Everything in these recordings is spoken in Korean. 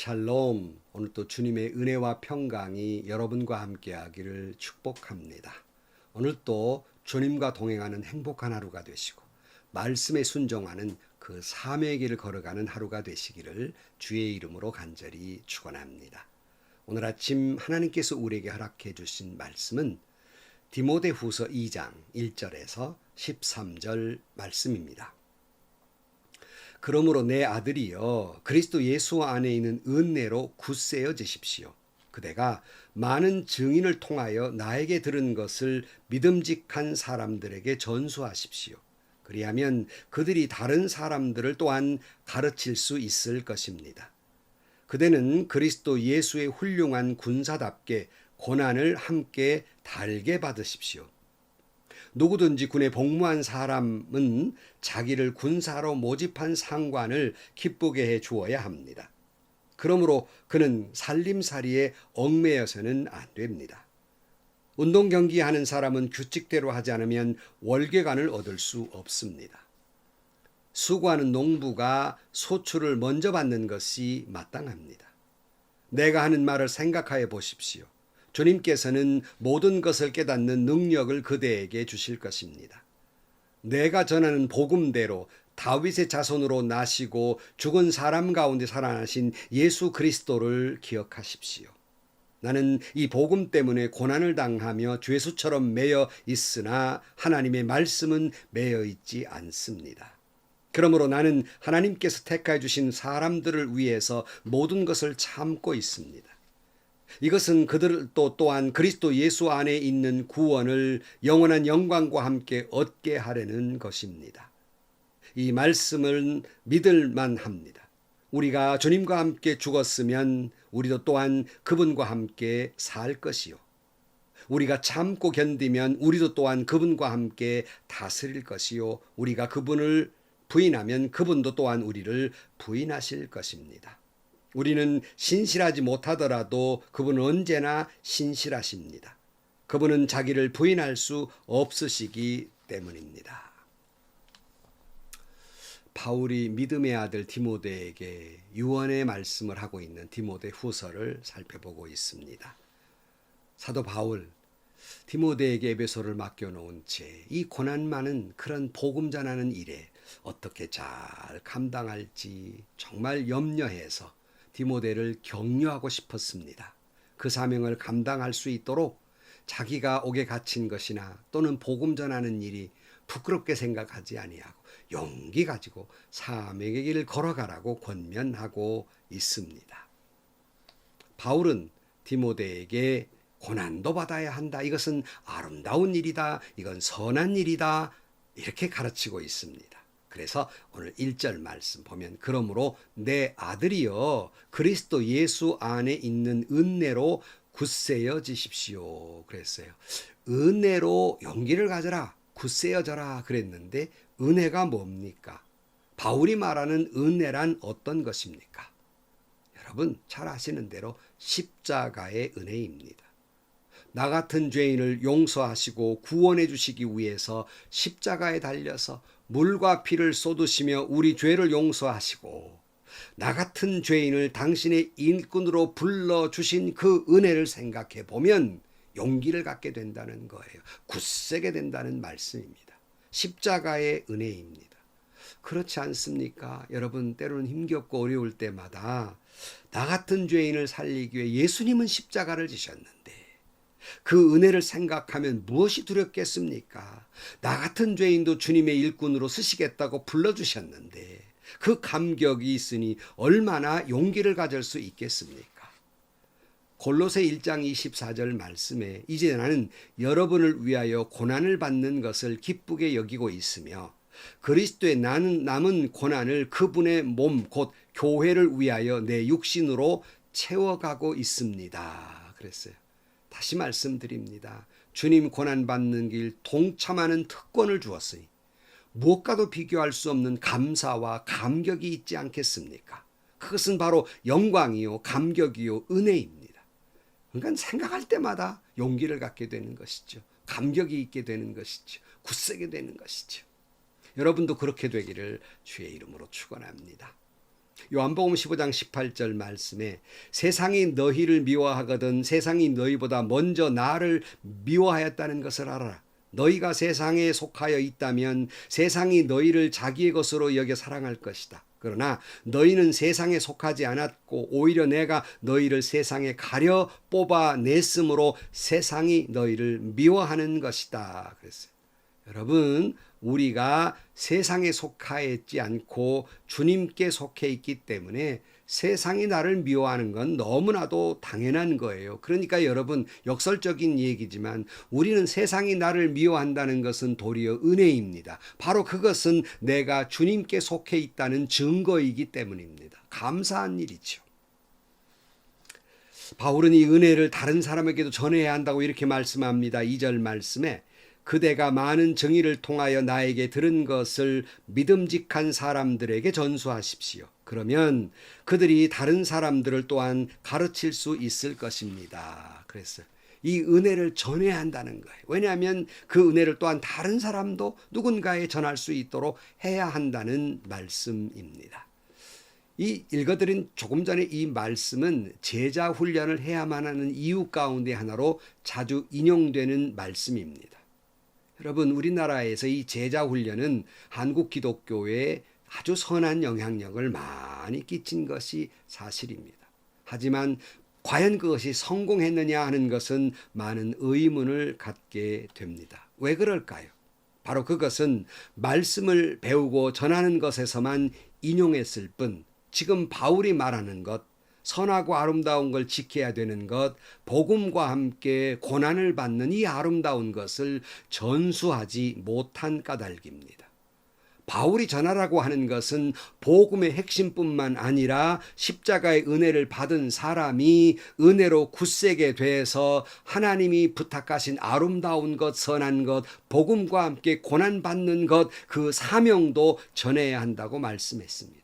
샬롬. 오늘 또 주님의 은혜와 평강이 여러분과 함께 하기를 축복합니다. 오늘 또 주님과 동행하는 행복한 하루가 되시고 말씀에 순종하는 그 삶의 길을 걸어가는 하루가 되시기를 주의 이름으로 간절히 축원합니다. 오늘 아침 하나님께서 우리에게 허락해 주신 말씀은 디모데후서 2장 1절에서 13절 말씀입니다. 그러므로 내 아들이여 그리스도 예수 안에 있는 은혜로 굳세어 지십시오. 그대가 많은 증인을 통하여 나에게 들은 것을 믿음직한 사람들에게 전수하십시오. 그리하면 그들이 다른 사람들을 또한 가르칠 수 있을 것입니다. 그대는 그리스도 예수의 훌륭한 군사답게 고난을 함께 달게 받으십시오. 누구든지 군에 복무한 사람은 자기를 군사로 모집한 상관을 기쁘게 해 주어야 합니다. 그러므로 그는 살림살이에 얽매여서는 안 됩니다. 운동 경기 하는 사람은 규칙대로 하지 않으면 월계관을 얻을 수 없습니다. 수고하는 농부가 소출을 먼저 받는 것이 마땅합니다. 내가 하는 말을 생각하여 보십시오. 주님께서는 모든 것을 깨닫는 능력을 그대에게 주실 것입니다. 내가 전하는 복음대로 다윗의 자손으로 나시고 죽은 사람 가운데 살아나신 예수 그리스도를 기억하십시오. 나는 이 복음 때문에 고난을 당하며 죄수처럼 매여 있으나 하나님의 말씀은 매여 있지 않습니다. 그러므로 나는 하나님께서 택하여 주신 사람들을 위해서 모든 것을 참고 있습니다. 이것은 그들도 또한 그리스도 예수 안에 있는 구원을 영원한 영광과 함께 얻게 하려는 것입니다. 이 말씀을 믿을 만합니다. 우리가 주님과 함께 죽었으면 우리도 또한 그분과 함께 살 것이요. 우리가 참고 견디면 우리도 또한 그분과 함께 다스릴 것이요. 우리가 그분을 부인하면 그분도 또한 우리를 부인하실 것입니다. 우리는 신실하지 못하더라도 그분은 언제나 신실하십니다. 그분은 자기를 부인할 수 없으시기 때문입니다. 바울이 믿음의 아들 디모데에게 유언의 말씀을 하고 있는 디모데 후서를 살펴보고 있습니다. 사도 바울 디모데에게 에베소를 맡겨놓은 채 이 고난 많은 그런 복음 전하는 일에 어떻게 잘 감당할지 정말 염려해서 디모데를 격려하고 싶었습니다. 그 사명을 감당할 수 있도록 자기가 옥에 갇힌 것이나 또는 복음 전하는 일이 부끄럽게 생각하지 아니하고 용기 가지고 사명의 길을 걸어가라고 권면하고 있습니다. 바울은 디모데에게 고난도 받아야 한다. 이것은 아름다운 일이다. 이건 선한 일이다. 이렇게 가르치고 있습니다. 그래서 오늘 1절 말씀 보면 그러므로 내 아들이여 그리스도 예수 안에 있는 은혜로 굳세여지십시오. 그랬어요. 은혜로 용기를 가져라. 굳세여져라 그랬는데 은혜가 뭡니까? 바울이 말하는 은혜란 어떤 것입니까? 여러분 잘 아시는 대로 십자가의 은혜입니다. 나 같은 죄인을 용서하시고 구원해 주시기 위해서 십자가에 달려서 물과 피를 쏟으시며 우리 죄를 용서하시고 나 같은 죄인을 당신의 일꾼으로 불러 주신 그 은혜를 생각해 보면 용기를 갖게 된다는 거예요. 굳세게 된다는 말씀입니다. 십자가의 은혜입니다. 그렇지 않습니까? 여러분 때로는 힘겹고 어려울 때마다 나 같은 죄인을 살리기 위해 예수님은 십자가를 지셨는데 그 은혜를 생각하면 무엇이 두렵겠습니까? 나 같은 죄인도 주님의 일꾼으로 쓰시겠다고 불러주셨는데 그 감격이 있으니 얼마나 용기를 가질 수 있겠습니까? 골로새 1장 24절 말씀에 이제 나는 여러분을 위하여 고난을 받는 것을 기쁘게 여기고 있으며 그리스도의 나는 남은 고난을 그분의 몸 곧 교회를 위하여 내 육신으로 채워가고 있습니다. 그랬어요. 다시 말씀드립니다. 주님 고난 받는 길 동참하는 특권을 주었으니 무엇과도 비교할 수 없는 감사와 감격이 있지 않겠습니까? 그것은 바로 영광이요 감격이요 은혜입니다. 그러니까 생각할 때마다 용기를 갖게 되는 것이죠. 감격이 있게 되는 것이죠. 굳세게 되는 것이죠. 여러분도 그렇게 되기를 주의 이름으로 축원합니다. 요한복음 15장 18절 말씀에 세상이 너희를 미워하거든 세상이 너희보다 먼저 나를 미워하였다는 것을 알아라. 너희가 세상에 속하여 있다면 세상이 너희를 자기의 것으로 여겨 사랑할 것이다. 그러나 너희는 세상에 속하지 않았고 오히려 내가 너희를 세상에 가려 뽑아냈으므로 세상이 너희를 미워하는 것이다. 그랬어요. 여러분, 우리가 세상에 속하였지 않고 주님께 속해 있기 때문에 세상이 나를 미워하는 건 너무나도 당연한 거예요. 그러니까 여러분, 역설적인 얘기지만 우리는 세상이 나를 미워한다는 것은 도리어 은혜입니다. 바로 그것은 내가 주님께 속해 있다는 증거이기 때문입니다. 감사한 일이죠. 바울은 이 은혜를 다른 사람에게도 전해야 한다고 이렇게 말씀합니다. 2절 말씀에 그대가 많은 정의를 통하여 나에게 들은 것을 믿음직한 사람들에게 전수하십시오. 그러면 그들이 다른 사람들을 또한 가르칠 수 있을 것입니다. 그랬어요. 이 은혜를 전해야 한다는 거예요. 왜냐하면 그 은혜를 또한 다른 사람도 누군가에 전할 수 있도록 해야 한다는 말씀입니다. 이 읽어드린 조금 전에 이 말씀은 제자 훈련을 해야만 하는 이유 가운데 하나로 자주 인용되는 말씀입니다. 여러분, 우리나라에서 이 제자 훈련은 한국 기독교에 아주 선한 영향력을 많이 끼친 것이 사실입니다. 하지만 과연 그것이 성공했느냐 하는 것은 많은 의문을 갖게 됩니다. 왜 그럴까요? 바로 그것은 말씀을 배우고 전하는 것에서만 인용했을 뿐 지금 바울이 말하는 것, 선하고 아름다운 걸 지켜야 되는 것, 복음과 함께 고난을 받는 이 아름다운 것을 전수하지 못한 까닭입니다. 바울이 전하라고 하는 것은 복음의 핵심뿐만 아니라 십자가의 은혜를 받은 사람이 은혜로 굳세게 돼서 하나님이 부탁하신 아름다운 것, 선한 것, 복음과 함께 고난받는 것, 그 사명도 전해야 한다고 말씀했습니다.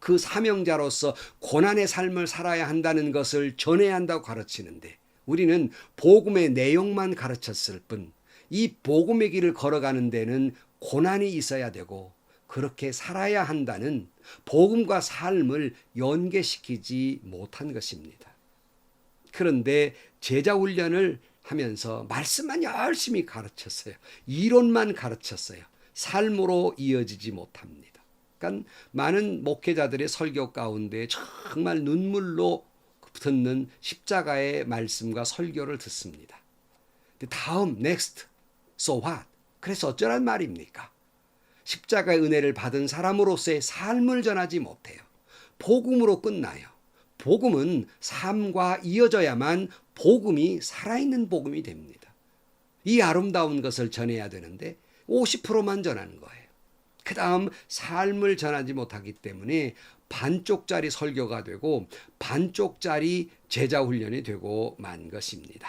그 사명자로서 고난의 삶을 살아야 한다는 것을 전해야 한다고 가르치는데 우리는 복음의 내용만 가르쳤을 뿐 이 복음의 길을 걸어가는 데는 고난이 있어야 되고 그렇게 살아야 한다는 복음과 삶을 연계시키지 못한 것입니다. 그런데 제자 훈련을 하면서 말씀만 열심히 가르쳤어요. 이론만 가르쳤어요. 삶으로 이어지지 못합니다. 그러니까 많은 목회자들의 설교 가운데 정말 눈물로 듣는 십자가의 말씀과 설교를 듣습니다. 다음 next so what? 그래서 어쩌란 말입니까? 십자가의 은혜를 받은 사람으로서의 삶을 전하지 못해요. 복음으로 끝나요. 복음은 삶과 이어져야만 복음이 살아있는 복음이 됩니다. 이 아름다운 것을 전해야 되는데 50%만 전하는 거예요. 그 다음 삶을 전하지 못하기 때문에 반쪽짜리 설교가 되고 반쪽짜리 제자 훈련이 되고 만 것입니다.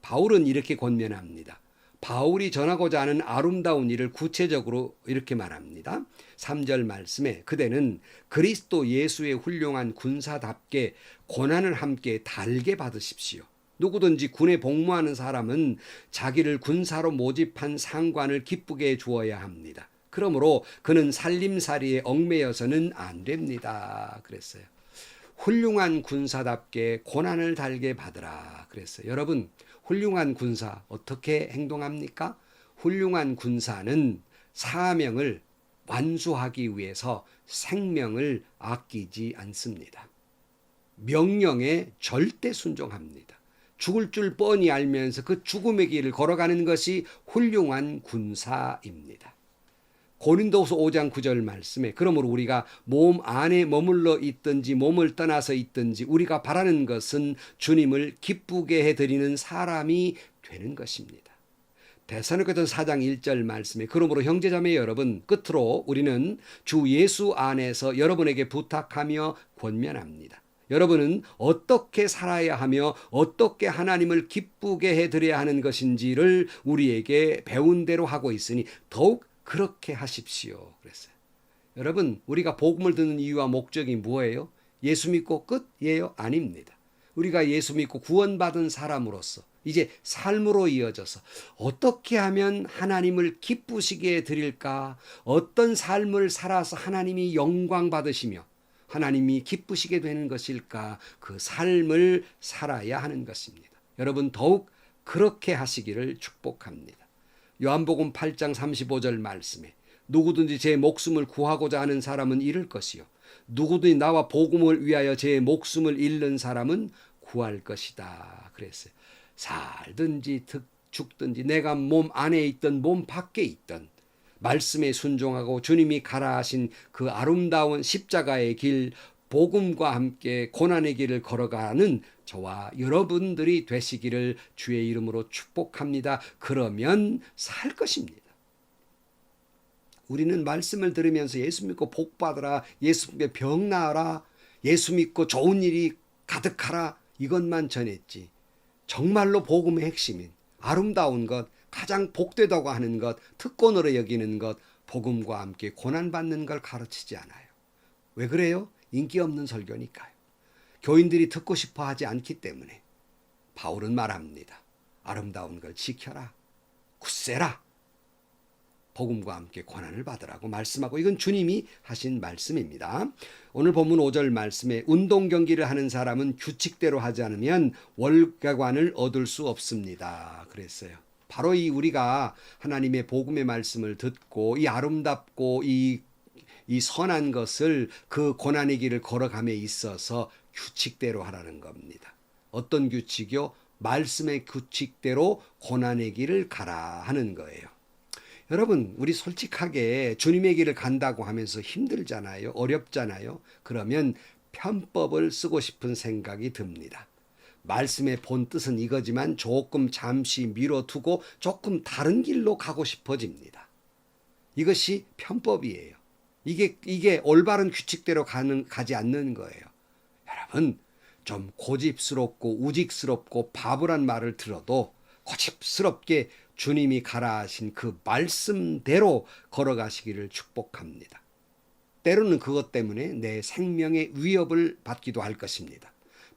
바울은 이렇게 권면합니다. 바울이 전하고자 하는 아름다운 일을 구체적으로 이렇게 말합니다. 3절 말씀에 그대는 그리스도 예수의 훌륭한 군사답게 고난을 함께 달게 받으십시오. 누구든지 군에 복무하는 사람은 자기를 군사로 모집한 상관을 기쁘게 주어야 합니다. 그러므로 그는 살림살이에 얽매여서는 안 됩니다. 그랬어요. 훌륭한 군사답게 고난을 달게 받으라. 그랬어요. 여러분, 훌륭한 군사 어떻게 행동합니까? 훌륭한 군사는 사명을 완수하기 위해서 생명을 아끼지 않습니다. 명령에 절대 순종합니다. 죽을 줄 뻔히 알면서 그 죽음의 길을 걸어가는 것이 훌륭한 군사입니다. 고린도후서 5장 9절 말씀에 그러므로 우리가 몸 안에 머물러 있든지 몸을 떠나서 있든지 우리가 바라는 것은 주님을 기쁘게 해 드리는 사람이 되는 것입니다. 대사로교전 4장 1절 말씀에 그러므로 형제자매 여러분 끝으로 우리는 주 예수 안에서 여러분에게 부탁하며 권면합니다. 여러분은 어떻게 살아야 하며 어떻게 하나님을 기쁘게 해드려야 하는 것인지를 우리에게 배운 대로 하고 있으니 더욱 그렇게 하십시오. 그랬어요. 여러분, 우리가 복음을 듣는 이유와 목적이 뭐예요? 예수 믿고 끝이에요? 아닙니다. 우리가 예수 믿고 구원받은 사람으로서 이제 삶으로 이어져서 어떻게 하면 하나님을 기쁘시게 드릴까? 어떤 삶을 살아서 하나님이 영광 받으시며 하나님이 기쁘시게 되는 것일까? 그 삶을 살아야 하는 것입니다. 여러분 더욱 그렇게 하시기를 축복합니다. 요한복음 8장 35절 말씀에 누구든지 제 목숨을 구하고자 하는 사람은 잃을 것이요 누구든지 나와 복음을 위하여 제 목숨을 잃는 사람은 구할 것이다. 그랬어요. 살든지 죽든지 내가 몸 안에 있던 몸 밖에 있던 말씀에 순종하고 주님이 가라 하신 그 아름다운 십자가의 길 복음과 함께 고난의 길을 걸어가는 저와 여러분들이 되시기를 주의 이름으로 축복합니다. 그러면 살 것입니다. 우리는 말씀을 들으면서 예수 믿고 복 받으라, 예수 믿고 병 나아라, 예수 믿고 좋은 일이 가득하라 이것만 전했지. 정말로 복음의 핵심인 아름다운 것, 가장 복되다고 하는 것, 특권으로 여기는 것, 복음과 함께 고난받는 걸 가르치지 않아요. 왜 그래요? 인기 없는 설교니까요. 교인들이 듣고 싶어 하지 않기 때문에 바울은 말합니다. 아름다운 걸 지켜라. 굳세라. 복음과 함께 고난을 받으라고 말씀하고 이건 주님이 하신 말씀입니다. 오늘 본문 5절 말씀에 운동 경기를 하는 사람은 규칙대로 하지 않으면 월가관을 얻을 수 없습니다. 그랬어요. 바로 이 우리가 하나님의 복음의 말씀을 듣고 이 아름답고 이, 이 선한 것을 그 고난의 길을 걸어감에 있어서 규칙대로 하라는 겁니다. 어떤 규칙이요? 말씀의 규칙대로 고난의 길을 가라 하는 거예요. 여러분, 우리 솔직하게 주님의 길을 간다고 하면서 힘들잖아요. 어렵잖아요. 그러면 편법을 쓰고 싶은 생각이 듭니다. 말씀의 본 뜻은 이거지만 조금 잠시 미뤄두고 조금 다른 길로 가고 싶어집니다. 이것이 편법이에요. 이게, 이게 올바른 규칙대로 가는, 가지 않는 거예요. 여러분, 좀 고집스럽고 우직스럽고 바보란 말을 들어도 고집스럽게 주님이 가라 하신 그 말씀대로 걸어가시기를 축복합니다. 때로는 그것 때문에 내 생명의 위협을 받기도 할 것입니다.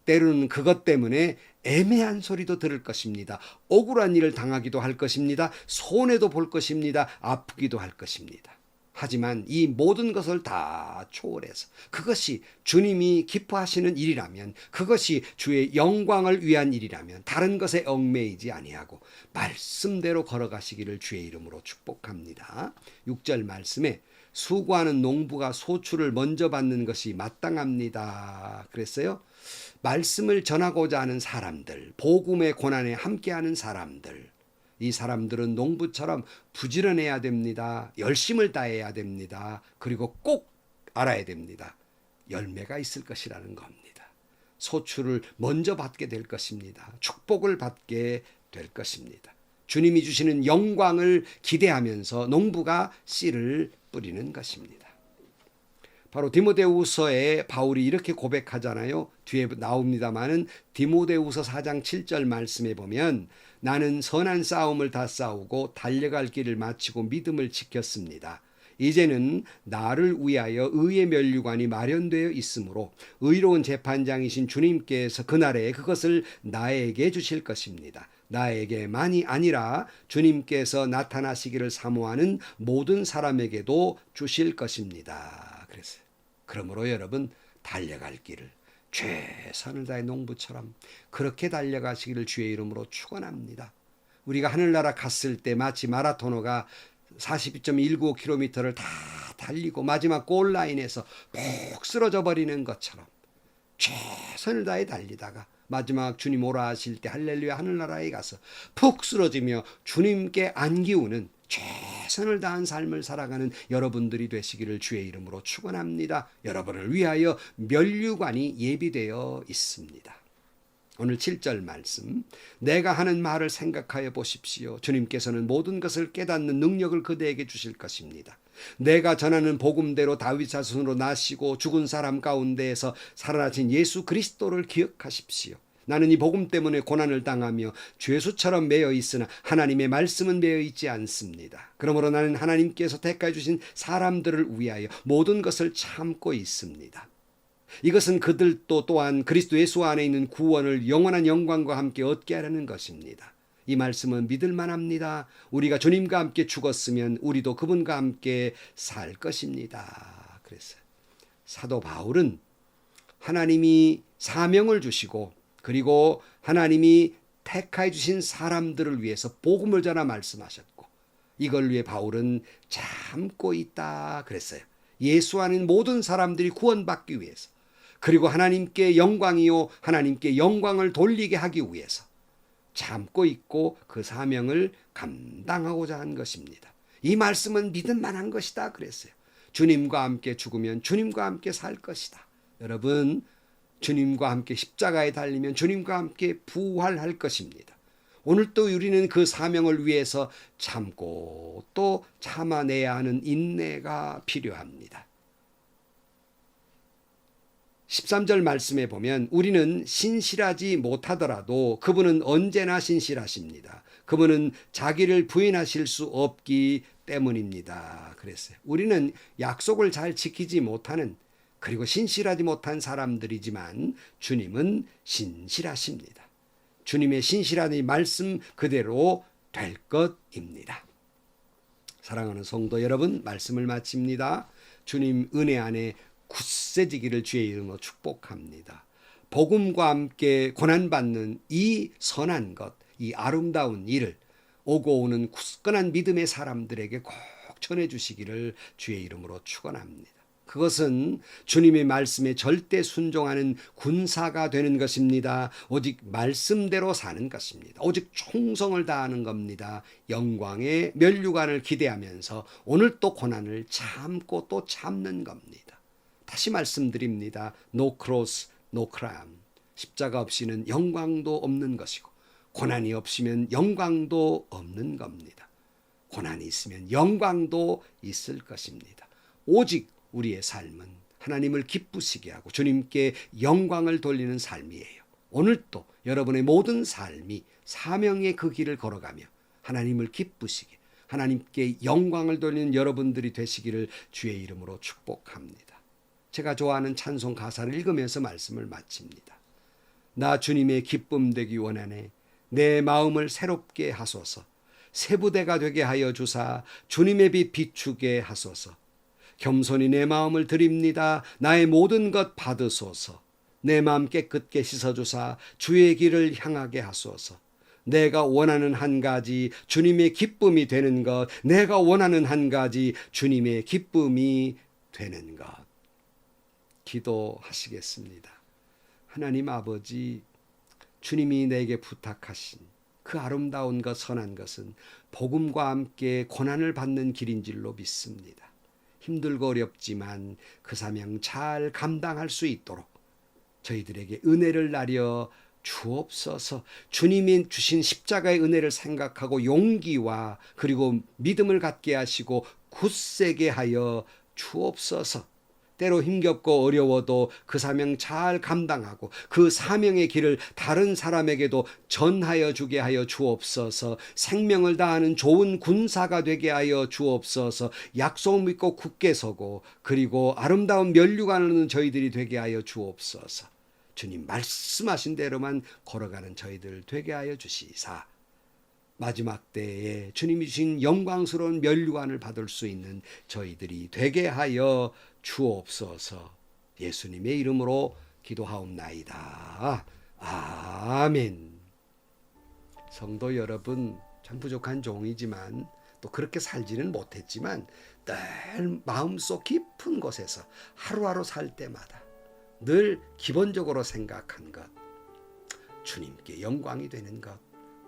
때로는 그것 때문에 애매한 소리도 들을 것입니다. 억울한 일을 당하기도 할 것입니다. 손해도 볼 것입니다. 아프기도 할 것입니다. 하지만 이 모든 것을 다 초월해서 그것이 주님이 기뻐하시는 일이라면 그것이 주의 영광을 위한 일이라면 다른 것에 얽매이지 아니하고 말씀대로 걸어가시기를 주의 이름으로 축복합니다. 6절 말씀에 수고하는 농부가 소출을 먼저 받는 것이 마땅합니다. 그랬어요. 말씀을 전하고자 하는 사람들, 복음의 고난에 함께하는 사람들, 이 사람들은 농부처럼 부지런해야 됩니다. 열심을 다해야 됩니다. 그리고 꼭 알아야 됩니다. 열매가 있을 것이라는 겁니다. 소출을 먼저 받게 될 것입니다. 축복을 받게 될 것입니다. 주님이 주시는 영광을 기대하면서 농부가 씨를 뿌리는 것입니다. 바로 디모데후서에 바울이 이렇게 고백하잖아요. 뒤에 나옵니다마는 디모데후서 4장 7절 말씀에 보면 나는 선한 싸움을 다 싸우고 달려갈 길을 마치고 믿음을 지켰습니다. 이제는 나를 위하여 의의 면류관이 마련되어 있으므로 의로운 재판장이신 주님께서 그날에 그것을 나에게 주실 것입니다. 나에게만이 아니라 주님께서 나타나시기를 사모하는 모든 사람에게도 주실 것입니다. 그래서 그러므로 여러분 달려갈 길을 최선을 다해 농부처럼 그렇게 달려가시기를 주의 이름으로 축원합니다. 우리가 하늘나라 갔을 때 마치 마라토너가 42.195km를 다 달리고 마지막 골라인에서 푹 쓰러져 버리는 것처럼 최선을 다해 달리다가 마지막 주님 오라 하실 때 할렐루야 하늘나라에 가서 푹 쓰러지며 주님께 안기우는 최 선을 다한 삶을 살아가는 여러분들이 되시기를 주의 이름으로 축원합니다. 여러분을 위하여 면류관이 예비되어 있습니다. 오늘 7절 말씀. 내가 하는 말을 생각하여 보십시오. 주님께서는 모든 것을 깨닫는 능력을 그대에게 주실 것입니다. 내가 전하는 복음대로 다윗 자손으로 나시고 죽은 사람 가운데에서 살아나신 예수 그리스도를 기억하십시오. 나는 이 복음 때문에 고난을 당하며 죄수처럼 매여 있으나 하나님의 말씀은 매여 있지 않습니다. 그러므로 나는 하나님께서 택하여 주신 사람들을 위하여 모든 것을 참고 있습니다. 이것은 그들도 또한 그리스도 예수 안에 있는 구원을 영원한 영광과 함께 얻게 하려는 것입니다. 이 말씀은 믿을 만합니다. 우리가 주님과 함께 죽었으면 우리도 그분과 함께 살 것입니다. 그래서 사도 바울은 하나님이 사명을 주시고 그리고 하나님이 택하여 주신 사람들을 위해서 복음을 전하 말씀하셨고 이걸 위해 바울은 참고 있다 그랬어요. 예수 안인 모든 사람들이 구원받기 위해서 그리고 하나님께 영광이요 하나님께 영광을 돌리게 하기 위해서 참고 있고 그 사명을 감당하고자 한 것입니다. 이 말씀은 믿을 만한 것이다 그랬어요. 주님과 함께 죽으면 주님과 함께 살 것이다. 여러분 주님과 함께 십자가에 달리면 주님과 함께 부활할 것입니다. 오늘 또 우리는 그 사명을 위해서 참고 또 참아내야 하는 인내가 필요합니다. 13절 말씀에 보면 우리는 신실하지 못하더라도 그분은 언제나 신실하십니다. 그분은 자기를 부인하실 수 없기 때문입니다. 그랬어요. 우리는 약속을 잘 지키지 못하는 그리고 신실하지 못한 사람들이지만 주님은 신실하십니다. 주님의 신실한 이 말씀 그대로 될 것입니다. 사랑하는 성도 여러분, 말씀을 마칩니다. 주님 은혜 안에 굳세지기를 주의 이름으로 축복합니다. 복음과 함께 고난받는 이 선한 것, 이 아름다운 일을 오고 오는 굳건한 믿음의 사람들에게 꼭 전해 주시기를 주의 이름으로 축원합니다. 그것은 주님의 말씀에 절대 순종하는 군사가 되는 것입니다. 오직 말씀대로 사는 것입니다. 오직 충성을 다하는 겁니다. 영광의 면류관을 기대하면서 오늘 또 고난을 참고 또 참는 겁니다. 다시 말씀드립니다. No cross, no crown. 십자가 없이는 영광도 없는 것이고 고난이 없으면 영광도 없는 겁니다. 고난이 있으면 영광도 있을 것입니다. 오직 우리의 삶은 하나님을 기쁘시게 하고 주님께 영광을 돌리는 삶이에요. 오늘 또 여러분의 모든 삶이 사명의 그 길을 걸어가며 하나님을 기쁘시게 하나님께 영광을 돌리는 여러분들이 되시기를 주의 이름으로 축복합니다. 제가 좋아하는 찬송 가사를 읽으면서 말씀을 마칩니다. 나 주님의 기쁨 되기 원하네. 내 마음을 새롭게 하소서. 세부대가 되게 하여 주사 주님의 빛 비추게 하소서. 겸손히 내 마음을 드립니다. 나의 모든 것 받으소서. 내 마음 깨끗게 씻어주사 주의 길을 향하게 하소서. 내가 원하는 한 가지 주님의 기쁨이 되는 것, 내가 원하는 한 가지 주님의 기쁨이 되는 것. 기도하시겠습니다. 하나님 아버지, 주님이 내게 부탁하신 그 아름다운 것, 선한 것은 복음과 함께 고난을 받는 길인 줄로 믿습니다. 힘들고 어렵지만 그 사명 잘 감당할 수 있도록 저희들에게 은혜를 나려 주옵소서. 주님이 주신 십자가의 은혜를 생각하고 용기와 그리고 믿음을 갖게 하시고 굳세게 하여 주옵소서 때로 힘겹고 어려워도 그 사명 잘 감당하고 그 사명의 길을 다른 사람에게도 전하여 주게 하여 주옵소서. 생명을 다하는 좋은 군사가 되게 하여 주옵소서. 약속 믿고 굳게 서고 그리고 아름다운 면류관을 저희들이 되게 하여 주옵소서. 주님 말씀하신 대로만 걸어가는 저희들 되게 하여 주시사. 마지막 때에 주님이 주신 영광스러운 면류관을 받을 수 있는 저희들이 되게 하여 주옵소서. 예수님의 이름으로 기도하옵나이다. 아멘. 성도 여러분, 참 부족한 종이지만 또 그렇게 살지는 못했지만 늘 마음속 깊은 곳에서 하루하루 살 때마다 늘 기본적으로 생각한 것, 주님께 영광이 되는 것,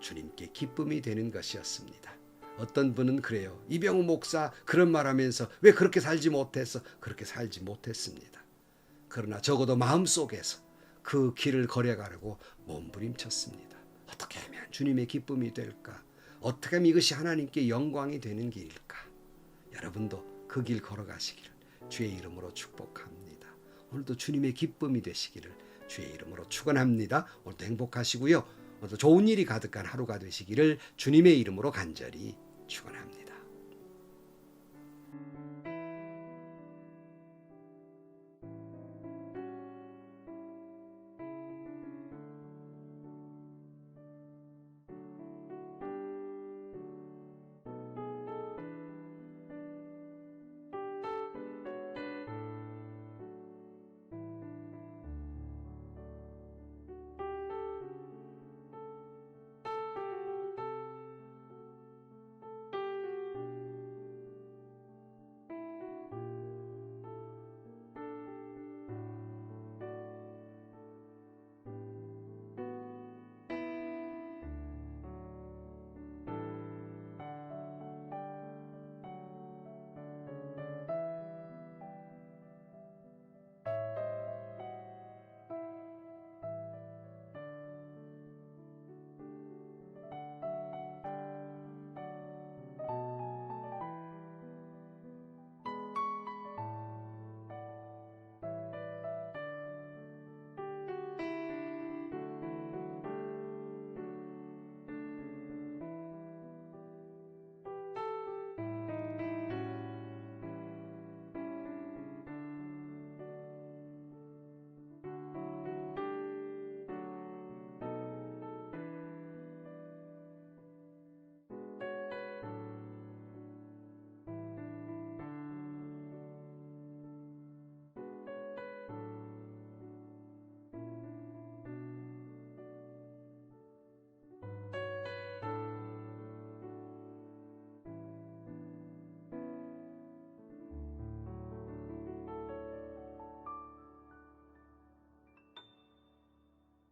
주님께 기쁨이 되는 것이었습니다. 어떤 분은 그래요. 이병우 목사 그런 말 하면서 왜 그렇게 살지 못했어? 그렇게 살지 못했습니다. 그러나 적어도 마음속에서 그 길을 걸어가려고 몸부림쳤습니다. 어떻게 하면 주님의 기쁨이 될까? 어떻게 하면 이것이 하나님께 영광이 되는 길일까? 여러분도 그 길 걸어가시기를 주의 이름으로 축복합니다. 오늘도 주님의 기쁨이 되시기를 주의 이름으로 축원합니다. 오늘도 행복하시고요. 좋은 일이 가득한 하루가 되시기를 주님의 이름으로 간절히 축원합니다.